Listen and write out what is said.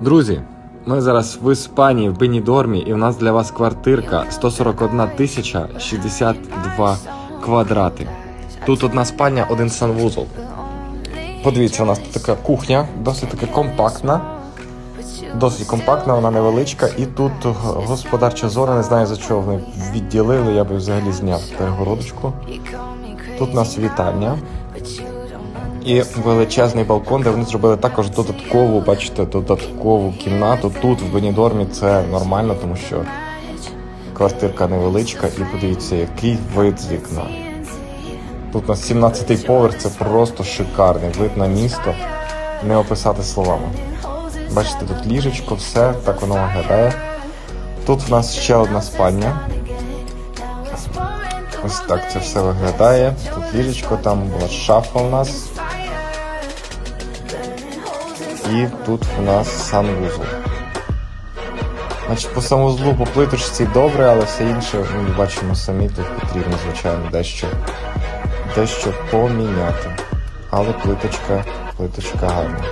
Друзі, ми зараз в Іспанії, в Бенідормі, і в нас для вас квартирка 141 тисяча 62 квадрати. Тут одна спальня, один санвузол. Подивіться, у нас тут така кухня, досить таки компактна. Досить компактна, вона невеличка, і тут господарча зона, не знаю за чого вони відділили, я би взагалі зняв перегородочку. Тут у нас вітальня і величезний балкон, де вони зробили також додаткову, бачите, додаткову кімнату. Тут в Бенідормі це нормально, тому що квартирка невеличка, і подивіться, який вид з вікна. Тут у нас 17-й поверх, це просто шикарний вид на місто. Не описати словами. Бачите, тут ліжечко, все, так воно виглядає. Тут в нас ще одна спальня. Ось так це все виглядає. Тут ліжечко, там була шафа у нас. І тут у нас санвузол. Значить, по санвузлу по плиточці добре, але все інше, ми бачимо самі, тут потрібно, звичайно, дещо, дещо поміняти. Але плиточка, плиточка гарна.